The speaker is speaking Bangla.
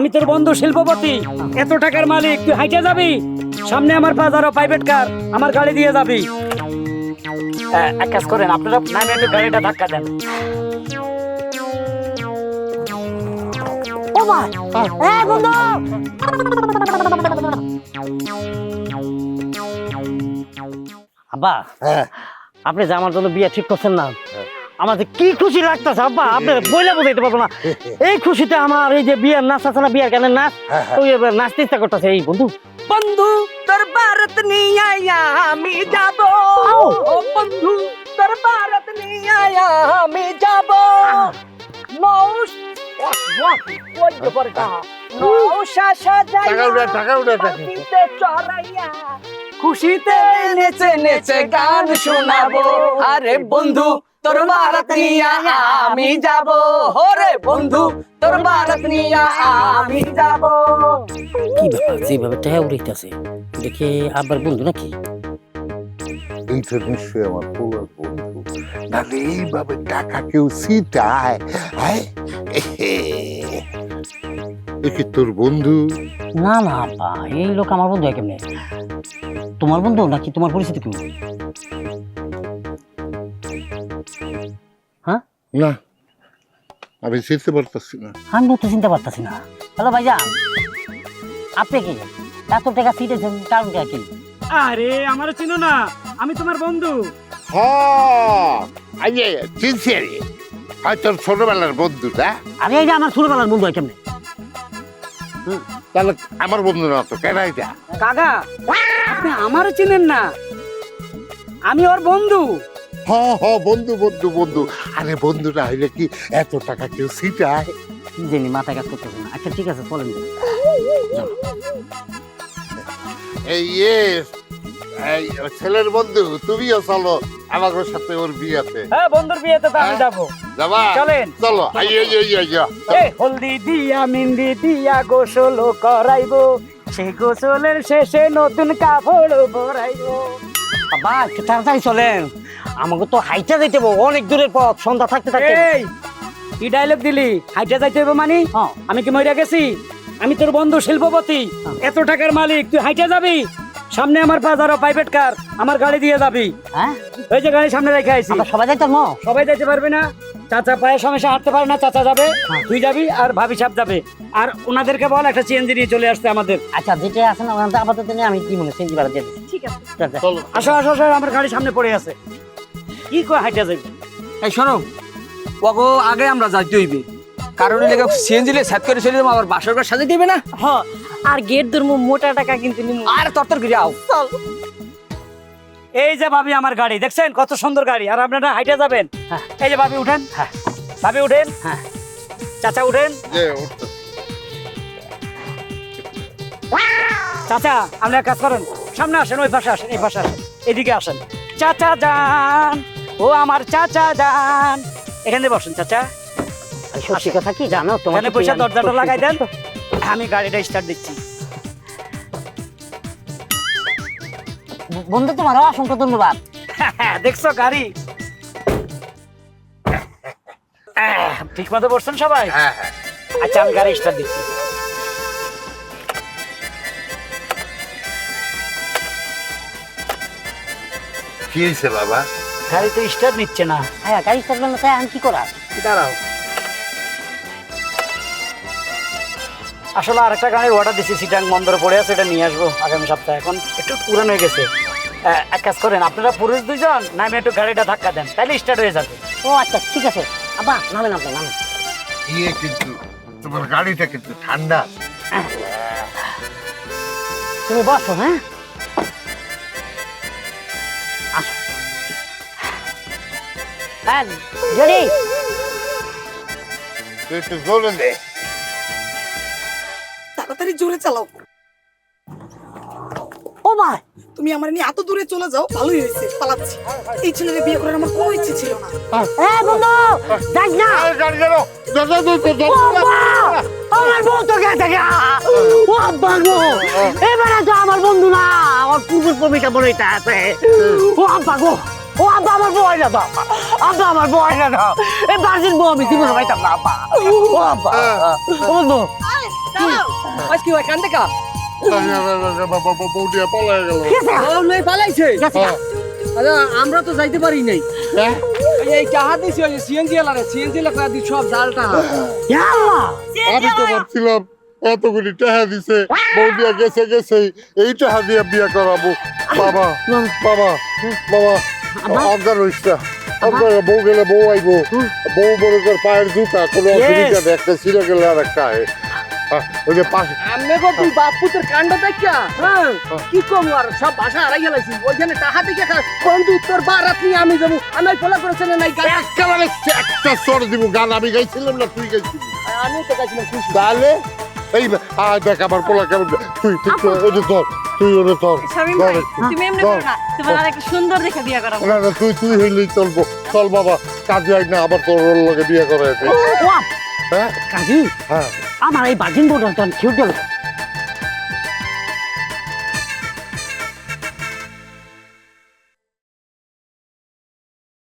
আমি তোর বন্ধু শিল্পপতি। এত টাকার মালিক তুই হাইটে যাবি? সামনে আমার বাজার প্রাইভেট কার আমার গাড়ি দিয়ে যাবি। এক কাজ করেন আপনারা নামে গাড়িটা ধাক্কা দেন। বন্ধু! আব্বা হ্যাঁ। আপনি যে আমার জন্য বিয়ে ঠিক করছেন না আমার যে কি খুশি লাগতেছে আব্বা? আপনি বইলে বুঝাইতে পারব না। এই খুশিতে আমার এই যে বিয়ের নাচ আছে না বিয়ের গানের নাচ হ্যাঁ, হ্যাঁ। ওই এবার নাচতে ইচ্ছা করতেছে এই বন্ধু। বন্ধু তোর ভারত নিয়ে আয়া আমি যাব। ও বন্ধু তোর ভারত নিয়ে আয়া আমি যাব। নৌশ ওই তো পড়তা নৌশা সাজাইয়া টাকা উঠে টাকা পাখিতে খুশিতে নেচে নেচে গান শোনাবো। আরে বন্ধু তোর ভারত নিয়া আমি যাব। ওরে বন্ধু তোর ভারত নিয়া আমি যাব। কি ব্যাপার যেভাবে টাকা উড়াইতেছে দেখে আবার বন্ধু নাকি? এই তো নিশ্চয়ই আমার পুরো বন্ধু। নাহলে এইভাবে টাকা কেউ সিটায় হ্যাঁ? একে তোর বন্ধু? না না আব্বা এই লোক আমার বন্ধু হয় কেমনে? তোমার বন্ধু নাকি তোমার পরিচিত কেউ না আমি চিনতে পারতেছি না। তো চিনতে পারতাছি না। হ্যালো ভাইজান আপনি কি? এত টাকা কারণটা কি আরে আমার চিনো না। আমি তোমার বন্ধু। হ্যাঁ আরে চিনছি আরে। তোর ছোটবেলার বন্ধুটা আরে এই যে আমার ছোটবেলার বন্ধু হয় কেমনে? তাহলে আমার বন্ধু না তো কেন এটা? কাকা আপনি আমারও চিনেন না। আমি ওর বন্ধু। হ হ বন্ধু বন্ধু বন্ধু। আরে বন্ধুটা হইলে কি এত টাকা কেউ সিটায় জানি মাথা কাজ করতেছে না। আচ্ছা ঠিক আছে চলেন এই ইয়ে এই ছেলের বন্ধু তুমিও চলো। আমার সাথে ওর বিয়েতে। হ্যাঁ বন্ধুর বিয়েতে তো আমি হ্যাঁ? যাব। যাবা? চলেন। চলো। হলদি দিয়া মিন্দি দিয়া গোসল করাইবো। সেই গোসলের শেষে নতুন কাপড় পরাইবো। বাবা একটু তাড়াতাড়ি চলেন। আমাকে তো হাইটা যাইতে হবে, অনেক দূরের পথ সন্ধ্যা থাকতে থাকতে। এই কি ডায়লগ দিলি? হাইটা যাইতে হবে মানে? হ্যাঁ। আমি কি মইরা গেছি? আমি তোর বন্ধু শিল্পপতি। হ্যাঁ। এত টাকার মালিক তুই হাইটা যাবি? সামনে আমার বাজার প্রাইভেট কার আমার গাড়ি দিয়ে যাবি। হ্যাঁ। ওই যে গাড়ি সামনে রেখে আইছি। আমরা সবাই যাইতাম সবাই যাইতে পারবে না? চাচা পায়ে সমস্যা হাঁটতে পারে না চাচা যাবে হ্যাঁ। তুই যাবি আর ভাবি সাহেব যাবে। আর ওনাদেরকে বল একটা সিএনজি নিয়ে চলে আসতে আমাদের। আচ্ছা যেটা আছে না ওখানে আপাতত নিয়ে আমি কি মনে সেঞ্জি বাড়া দিয়ে ঠিক আছে। আসো আসো আসো আমার গাড়ি সামনে পড়ে আছে। কি কয় হাইটা যাবি? এই শোনো ওগো আগে আমরা যাইতে হইবে। কারণ লেগে সিএনজি লে সেট করে চলে যাব আবার বাসর ঘর সাজে দিবে না? হ আর গেট ধরমু মোটা টাকা কিন্তু নিমু। আর তরতর করে আও। চল। এই যে ভাবি আমার গাড়ি দেখছেন কত সুন্দর গাড়ি আর আপনারা হাইটা যাবেন। হ্যাঁ। এই যে ভাবি উঠেন। হ্যাঁ। ভাবি উঠেন। হ্যাঁ। চাচা উঠেন। চাচা আপনি এক কাজ করেন। সামনে আসেন ওই পাশে আসেন এই পাশে আসেন এদিকে আসেন। চাচা যান ও আমার চাচা যান। এখানে বসেন চাচা। সত্যি কথা কি জানো? তোমার পয়সা দরজাটা লাগাই দেন। আমি গাড়িটা স্টার্ট দিচ্ছি। বন্ধু তোমার অসংখ্য ধন্যবাদ। দেখছ গাড়ি? ঠিক মতো বসছেন সবাই? হ্যাঁ হ্যাঁ। আচ্ছা আমি গাড়ি স্টার্ট দিচ্ছি। কি হয়েছে বাবা? গাড়ি তো স্টার্ট নিচ্ছে না। হ্যাঁ গাড়ি চালানো না তাই আমি কি করার? দাঁড়াও। আসলে আরেকটা গাড়ির অর্ডার দিচ্ছি সিটাং বন্দরে পড়ে আছে এটা নিয়ে আসব আগামী সপ্তাহে। এখন একটু পুরানো হয়ে গেছে। এক কাজ করেন আপনারা পুরুষ দুইজন নামে একটু গাড়িটা ধাক্কা দেন তাহলে স্টার্ট হয়ে যাবে। ও আচ্ছা ঠিক আছে। আব্বা নামেন আপনি নামেন ইয়ে কিন্তু তোমার গাড়িটা কিন্তু ঠান্ডা। তুমি বসো হ্যাঁ? আসো। হ্যাঁ জরি তুই একটু জোরে দে। তাড়াতাড়ি জোরে চালাও। ও ভাই! তুমি আমার নিয়ে এত দূরে চলে যাও ভালোই হয়েছে পালাচ্ছি। এই ছেলেকে বিয়ে করার আমার কোনো ইচ্ছে ছিল না। এ বন্ধু যাস গাড়ি দাদা আমার বউ তো গেছে ও আব্বা গো। এবারে তো আমার বন্ধু না আমার পূর্ব প্রেমিকা বলে এটা আছে। ও আব্বা গো ও আব্বা আমার বউ না। দাও আব্বা আমার বউ না। দাও এই বার্জিন বউ আমি জীবনে পাইতাম না আব্বা। ও আব্বা। বন্ধু। দাঁড়াও। আজ কি হয় কান্দে কা? বৌদিয়া পলায় গেল ও পালাইছে। হ্যাঁ। আচ্ছা আমরা তো যাইতে পারি নাই। হ্যাঁ? এই টাহা দিছি ওই সিএনজি এলারে সিএনজি লেখা দি সব জাল টাহা আল্লাহ আমি তো ভাবছিলাম এতগুলি টাকা দিছে বৌদিয়া গেছে গেছে এই টাকা দিয়ে বিয়ে করাবো। বাবা বাবা বাবা অজ্ঞান হইস অজ্ঞান বউ গেলে বউ আইবো। বউ বড় করে পায়ের জুতা কোনো অসুবিধা একটা ছিঁড়ে গেলে আর একটা আয়। হ্যাঁ, ওই যে পাশে। আমি গো তুই বাপু তোর কাণ্ড দেখা হ্যাঁ? কি কম আর সব ভাষা হারাই গেলাইছি। ওইখানে টাহা দেখে খা বন্ধু তোর বারাত নিয়ে আমি যাব আমি ওই পোলা করেছে না নাই গান একেবারে একটা সর দিব। গান আমি গাইছিলাম না তুই গাইছিলি? আমি তো গাইছিলাম খুশি। তাহলে? এই আয় দেখ আমার পোলা কেমন তুই তুই ওটা ধর তুই ধর। তুমি এমনি। করো না। তোমার একটা সুন্দর দেখে বিয়ে করাবো। না না তুই তুই হইলেই চলবো। চল বাবা কাজে আই না আবার তোর লগে বিয়ে করে হ্যাঁ? কাজী? হ্যাঁ। আমার এই বাজিন বোর্ড কিউট গেল